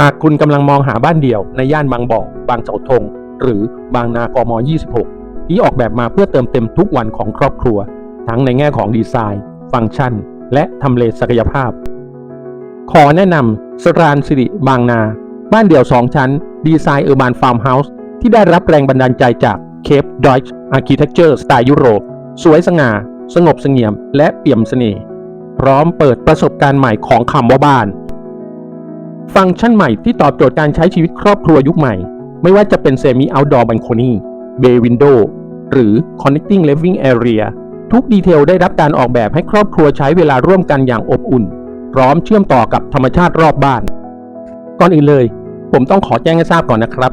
หากคุณกำลังมองหาบ้านเดี่ยวในย่านบางบ่อ บางเสาธง หรือบางนากม 26 ที่ออกแบบมาเพื่อเติมเต็มทุกวันของครอบครัว ทั้งในแง่ของดีไซน์ ฟังก์ชัน และทำเลศักยภาพ ขอแนะนำสรานสิริบางนา บ้านเดี่ยว 2 ชั้น ดีไซน์เออร์บานฟาร์มเฮาส์ที่ได้รับแรงบันดาลใจจากเคปดอยช์อาร์เคเต็กเจอร์สไตล์ยุโรป สวยสง่า สงบเสงี่ยม และเปี่ยมเสน่ห์พร้อมเปิดประสบการณ์ใหม่ของคำว่าบ้าน ฟังก์ชันใหม่ที่ตอบโจทย์การใช้ชีวิตครอบครัวยุคใหม่ ไม่ว่าจะเป็นเซมิ outdoor balcony bay window หรือ connecting living area ทุกดีเทลได้รับการออกแบบให้ครอบครัวใช้เวลาร่วมกันอย่างอบอุ่น พร้อมเชื่อมต่อกับธรรมชาติรอบบ้าน ก่อนอื่นเลย ผมต้องขอแจ้งให้ทราบก่อนนะครับ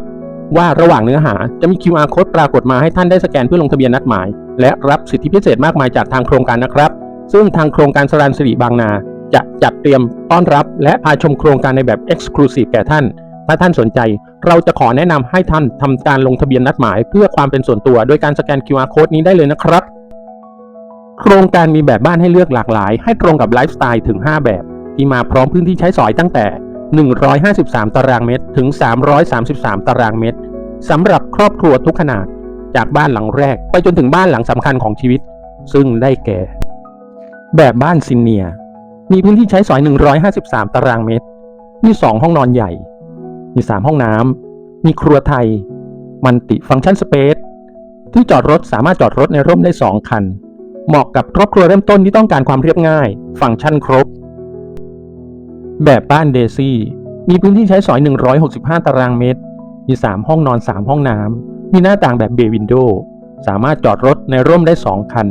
ว่าระหว่างเนื้อหาจะมี QR code ปรากฏมาให้ท่านได้สแกนเพื่อลงทะเบียนนัดหมาย และรับสิทธิพิเศษมากมายจากทางโครงการนะครับ ซึ่งทางโครงการสรานสิริบางนา จะจัดเตรียมต้อนรับและพาชมโครงการในแบบ Exclusive แก่ท่าน ถ้าท่านสนใจ เราจะขอแนะนำให้ท่านทำการลงทะเบียนนัดหมาย เพื่อความเป็นส่วนตัวโดยการสแกน QR code นี้ได้เลยนะครับ โครงการมีแบบบ้านให้เลือกหลากหลาย ให้ตรงกับไลฟ์สไตล์ถึง 5 แบบ ที่มาพร้อมพื้นที่ใช้สอยตั้งแต่ 153 ตารางเมตร ถึง 333 ตารางเมตรสำหรับครอบครัวทุกขนาด จากบ้านหลังแรก ไปจนถึงบ้านหลังสำคัญของชีวิต ซึ่งได้แก่ แบบบ้านซินเนีย มีพื้นที่ใช้สอย 153 ตารางเมตร มี 2 ห้องนอนใหญ่ มี 3 ห้องน้ำ มีครัวไทย มันติฟังก์ชันสเปซ ที่จอดรถสามารถจอดรถในร่มได้ 2 คัน เหมาะกับครอบครัวเริ่มต้นที่ต้องการความเรียบง่าย ฟังก์ชันครบ แบบบ้านเดซี่ มีพื้นที่ใช้สอย 165 ตารางเมตร มี 3 ห้องนอน 3 ห้องน้ำ มีหน้าต่างแบบเบวินโดสามารถจอดรถในร่มได้ 2 คัน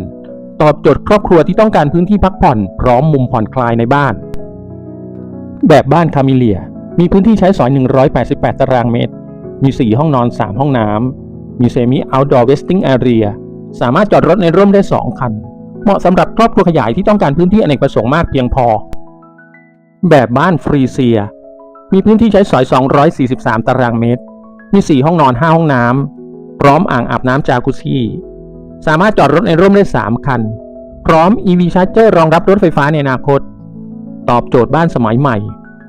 ตอบโจทย์ครอบครัวที่ต้องการพื้นที่พักผ่อน พร้อมมุมผ่อนคลายในบ้าน แบบบ้านคามิเลีย มีพื้นที่ใช้สอย 188 ตารางเมตร มี 4 ห้องนอน 3 ห้องน้ำ มีเซมิ outdoor vesting area สามารถจอดรถในร่มได้ 2 คัน เหมาะสำหรับครอบครัวขยายที่ต้องการพื้นที่อเนกประสงค์มากเพียงพอ แบบบ้านฟรีเซีย มีพื้นที่ใช้สอย 243 ตารางเมตร มี 4 ห้องนอน 5 ห้องน้ำ พร้อมอ่างอาบน้ำจากุซี่ สามารถจอดรถในร่มได้ 3 คัน พร้อม EV Charger รองรับรถไฟฟ้าในอนาคต ตอบโจทย์บ้านสมัยใหม่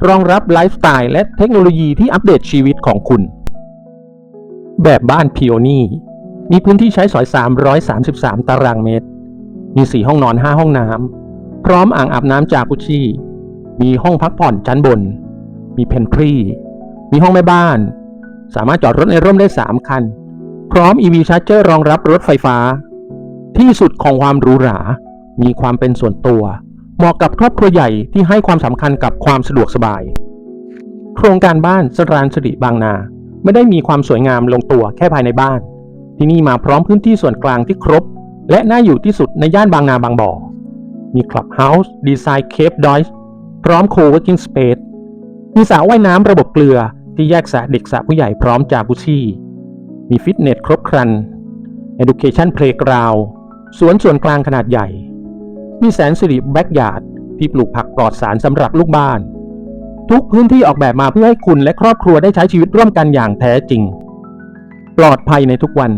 รองรับไลฟ์สไตล์และเทคโนโลยีที่อัปเดตชีวิตของคุณ แบบบ้านพิโอนีมีพื้นที่ใช้สอย 333 ตารางเมตร มี 4 ห้องนอน 5 ห้องน้ำ พร้อมอ่างอาบน้ำจากุชี่ มีห้องพักผ่อนชั้นบน มีเพนทรี มีห้องแม่บ้าน สามารถจอดรถในร่มได้ 3 คัน พร้อม EV Charger รองรับรถไฟฟ้า ที่สุดของความหรูหรา มีความเป็นส่วนตัว เหมาะกับครอบครัวใหญ่ที่ให้ความสำคัญกับความสะดวกสบาย โครงการบ้านสรานสิริบางนา ไม่ได้มีความสวยงามลงตัวแค่ภายในบ้าน ที่นี่มาพร้อมพื้นที่ส่วนกลางที่ครบ และน่าอยู่ที่สุดในย่านบางนาบางบ่อ มีคลับเฮาส์ดีไซน์เคปดอยส์พร้อมโคเว r ร์กิ้งสเปซมีสระว่ายน้ำระบบเกลือที่แยกสระเด็กสระผู้ใหญ่พร้อมจากุชี่ มีฟิตเนสครบครัน Education Playground สวนส่วนกลางขนาดใหญ่ มีแสนสิริแบ็กยาร์ดที่ปลูกผักปลอดสารสำหรับลูกบ้าน ทุกพื้นที่ออกแบบมาเพื่อให้คุณและครอบครัวได้ใช้ชีวิตร่วมกันอย่างแท้จริง ปลอดภัยในทุกวัน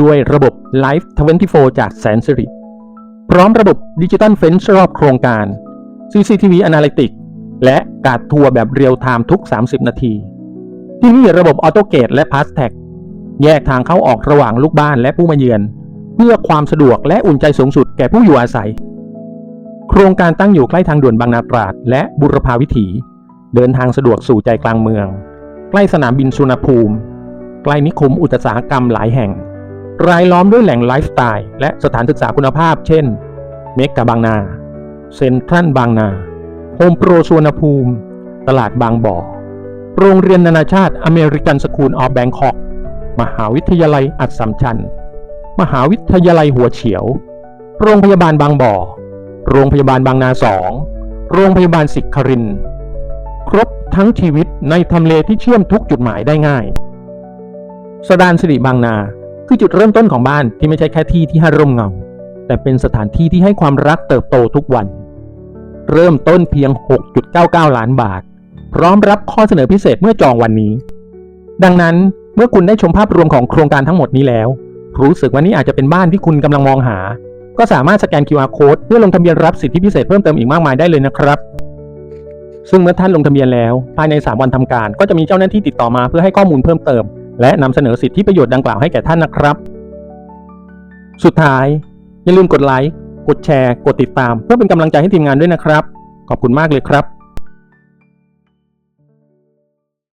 ด้วยระบบ Life 24 จากแสนสิริพร้อมระบบดิจิตอลเฟนช์รอบโครงการ CCTV Analytics และการทัวร์แบบเรียลไทม์ทุก 30 นาที ที่นี่ระบบออโตเกตและ p a s t a g แยกทางเข้าออกระหว่างลูกบ้านและผู้มาเยือน เพื่อความสะดวกและอุ่นใจสูงสุดแก่ผู้อยู่อาศัย โครงการตั้งอยู่ใกล้ทางด่วนบางนาตราด และบุรพาวิถี เดินทางสะดวกสู่ใจกลางเมือง ใกล้สนามบินสุนภูมิ ใกล้นิคมอุตสาหกรรมหลายแห่ง รายล้อมด้วยแหล่งไลฟ์สไตล์และสถานศึกษาคุณภาพ เช่น เมกะบางนา เซ็นทรัลบางนาโฮมโปรสุวรรณภูมิ ตลาดบางบ่อ โรงเรียนนานาชาติอเมริกันสคูลออฟแบงคอก มหาวิทยาลัยอัสสัมชัญ มหาวิทยาลัยหัวเฉียว โรงพยาบาลบางบ่อ โรงพยาบาลบางนาสอง โรงพยาบาลสิกคริน ครบทั้งชีวิตในทำเลที่เชื่อมทุกจุดหมายได้ง่าย สดานสิริบางนาคือจุดเริ่มต้นของบ้านที่ไม่ใช่แค่ที่ที่ให้ร่มเงา แต่เป็นสถานที่ที่ให้ความรักเติบโตทุกวัน เริ่มต้นเพียง 6.99 ล้านบาท พร้อมรับข้อเสนอพิเศษเมื่อจองวันนี้ ดังนั้น เมื่อคุณได้ชมภาพรวมของโครงการทั้งหมดนี้แล้ว รู้สึกว่านี่อาจจะเป็นบ้านที่คุณกำลังมองหา ก็สามารถสแกน QR Code เพื่อลงทะเบียนรับสิทธิพิเศษเพิ่มเติมอีกมากมายได้เลยนะครับ ซึ่งเมื่อท่านลงทะเบียนแล้ว ภายใน 3 วันทำการ ก็จะมีเจ้าหน้าที่ติดต่อมาเพื่อให้ข้อมูลเพิ่มเติม และนำเสนอสิทธิประโยชน์ดังกล่าวให้แก่ท่านนะครับ สุดท้าย อย่าลืมกดไลค์กดแชร์ กดติดตาม เพื่อเป็นกำลังใจให้ทีมงานด้วยนะครับ ขอบคุณมากเลยครับ